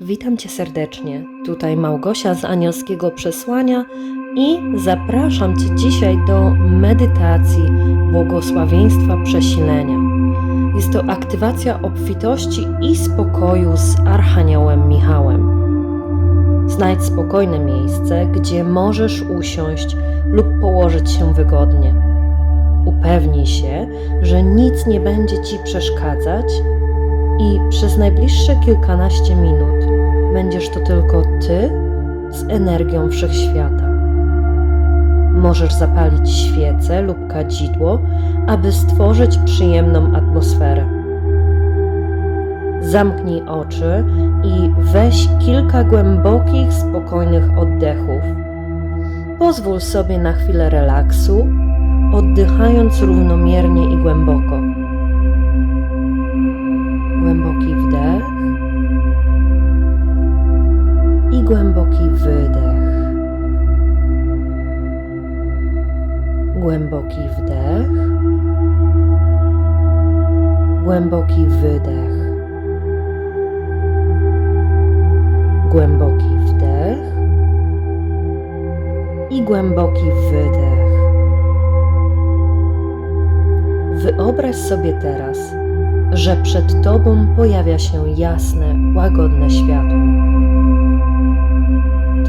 Witam Cię serdecznie. Tutaj Małgosia z Anielskiego Przesłania i zapraszam Cię dzisiaj do medytacji błogosławieństwa przesilenia. Jest to aktywacja obfitości i spokoju z Archaniołem Michałem. Znajdź spokojne miejsce, gdzie możesz usiąść lub położyć się wygodnie. Upewnij się, że nic nie będzie Ci przeszkadzać i przez najbliższe kilkanaście minut będziesz to tylko Ty z energią wszechświata. Możesz zapalić świecę lub kadzidło, aby stworzyć przyjemną atmosferę. Zamknij oczy i weź kilka głębokich, spokojnych oddechów. Pozwól sobie na chwilę relaksu, oddychając równomiernie i głęboko. Głęboki wydech. Głęboki wdech, głęboki wydech. Głęboki wdech i głęboki wydech. Wyobraź sobie teraz, że przed Tobą pojawia się jasne, łagodne światło.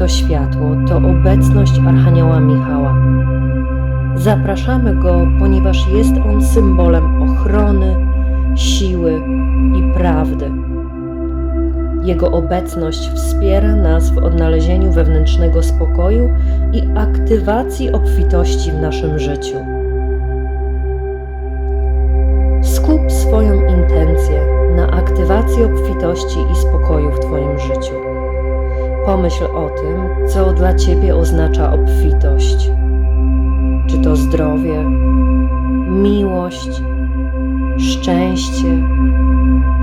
To światło to obecność Archanioła Michała. Zapraszamy go, ponieważ jest on symbolem ochrony, siły i prawdy. Jego obecność wspiera nas w odnalezieniu wewnętrznego spokoju i aktywacji obfitości w naszym życiu. Skup swoją intencję na aktywacji obfitości i spokoju w Twoim życiu. Pomyśl o tym, co dla Ciebie oznacza obfitość. Czy to zdrowie, miłość, szczęście,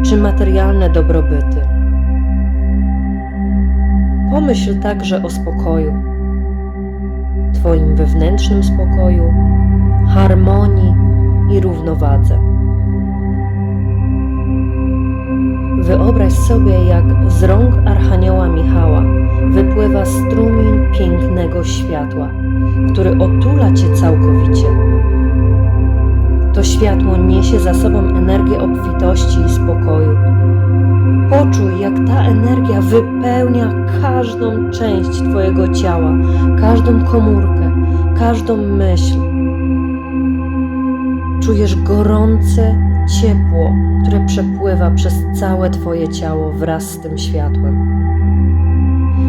czy materialne dobrobyty. Pomyśl także o spokoju, Twoim wewnętrznym spokoju, harmonii i równowadze. Wyobraź sobie, jak z rąk Archanioła Michała wypływa strumień pięknego światła, który otula cię całkowicie. To światło niesie za sobą energię obfitości i spokoju. Poczuj, jak ta energia wypełnia każdą część Twojego ciała, każdą komórkę, każdą myśl. Czujesz gorące ciepło, które przepływa przez całe Twoje ciało wraz z tym światłem.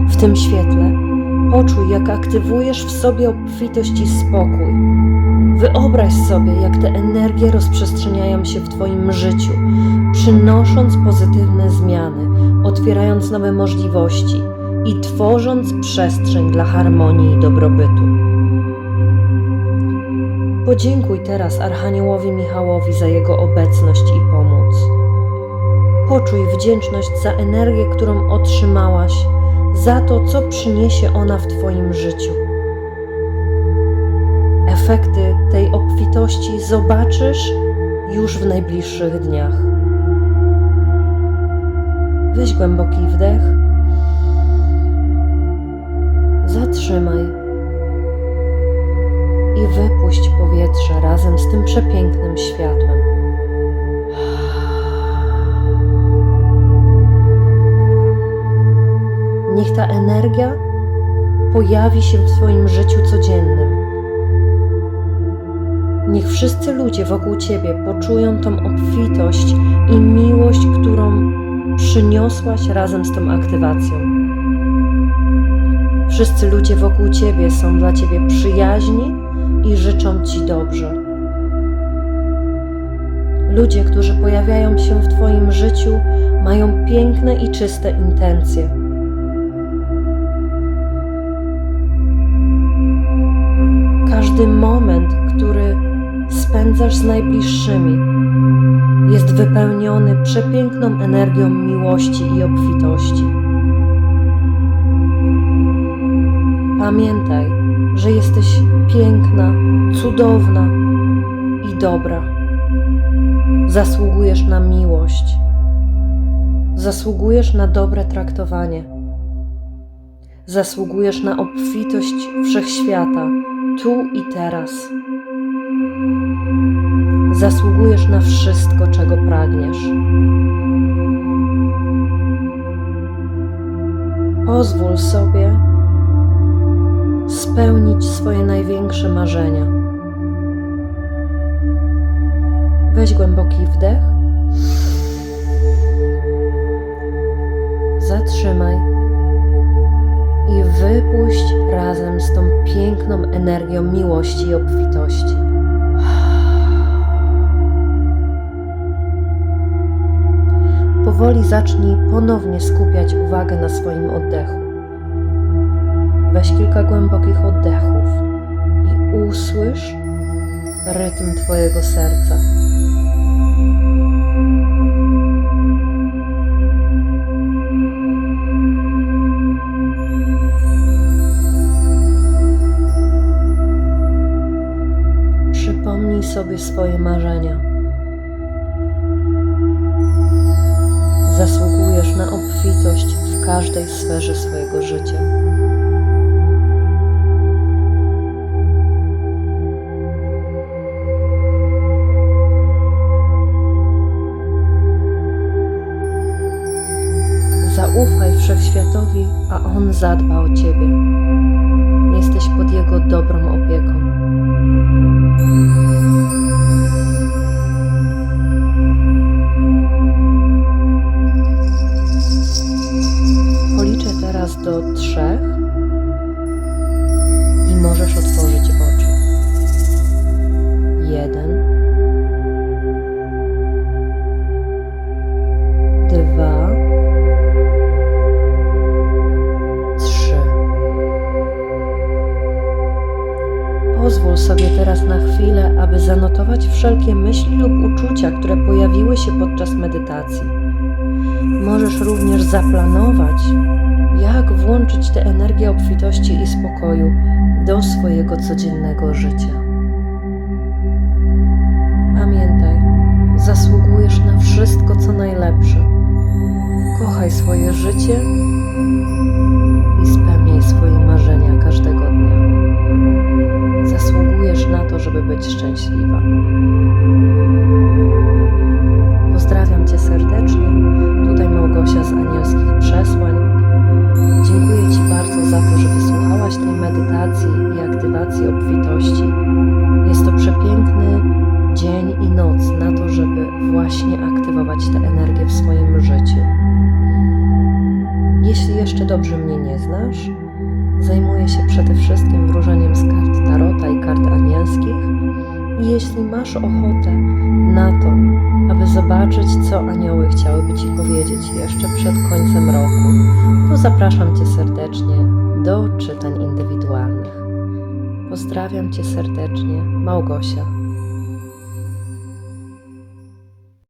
W tym świetle poczuj, jak aktywujesz w sobie obfitość i spokój. Wyobraź sobie, jak te energie rozprzestrzeniają się w Twoim życiu, przynosząc pozytywne zmiany, otwierając nowe możliwości i tworząc przestrzeń dla harmonii i dobrobytu. Podziękuj teraz Archaniołowi Michałowi za jego obecność i pomoc. Poczuj wdzięczność za energię, którą otrzymałaś, za to, co przyniesie ona w Twoim życiu. Efekty tej obfitości zobaczysz już w najbliższych dniach. Weź głęboki wdech. Zatrzymaj i wypuść powietrze razem z tym przepięknym światłem. Niech ta energia pojawi się w Twoim życiu codziennym. Niech wszyscy ludzie wokół Ciebie poczują tą obfitość i miłość, którą przyniosłaś razem z tą aktywacją. Wszyscy ludzie wokół Ciebie są dla Ciebie przyjaźni i życzą Ci dobrze. Ludzie, którzy pojawiają się w Twoim życiu, mają piękne i czyste intencje. Każdy moment, który spędzasz z najbliższymi, jest wypełniony przepiękną energią miłości i obfitości. Pamiętaj, że jesteś piękna, cudowna i dobra. Zasługujesz na miłość. Zasługujesz na dobre traktowanie. Zasługujesz na obfitość wszechświata, tu i teraz. Zasługujesz na wszystko, czego pragniesz. Pozwól sobie spełnić swoje największe marzenia. Weź głęboki wdech. Zatrzymaj i wypuść razem z tą piękną energią miłości i obfitości. Powoli zacznij ponownie skupiać uwagę na swoim oddechu. Weź kilka głębokich oddechów i usłysz rytm Twojego serca. Przypomnij sobie swoje marzenia. Zasługujesz na obfitość w każdej sferze swojego życia. Zadba o ciebie. Teraz na chwilę, aby zanotować wszelkie myśli lub uczucia, które pojawiły się podczas medytacji. Możesz również zaplanować, jak włączyć tę energię obfitości i spokoju do swojego codziennego życia. Żeby być szczęśliwa. Pozdrawiam Cię serdecznie. Tutaj Małgosia z Anielskich Przesłań. Dziękuję Ci bardzo za to, że wysłuchałaś tej medytacji i aktywacji obfitości. Jest to przepiękny dzień i noc na to, żeby właśnie aktywować tę energię w swoim życiu. Jeśli jeszcze dobrze mnie nie znasz, zajmuję się przede wszystkim wróżeniem z kart Tarota i kart anielskich. I jeśli masz ochotę na to, aby zobaczyć, co anioły chciałyby Ci powiedzieć jeszcze przed końcem roku, to zapraszam Cię serdecznie do czytań indywidualnych. Pozdrawiam Cię serdecznie, Małgosia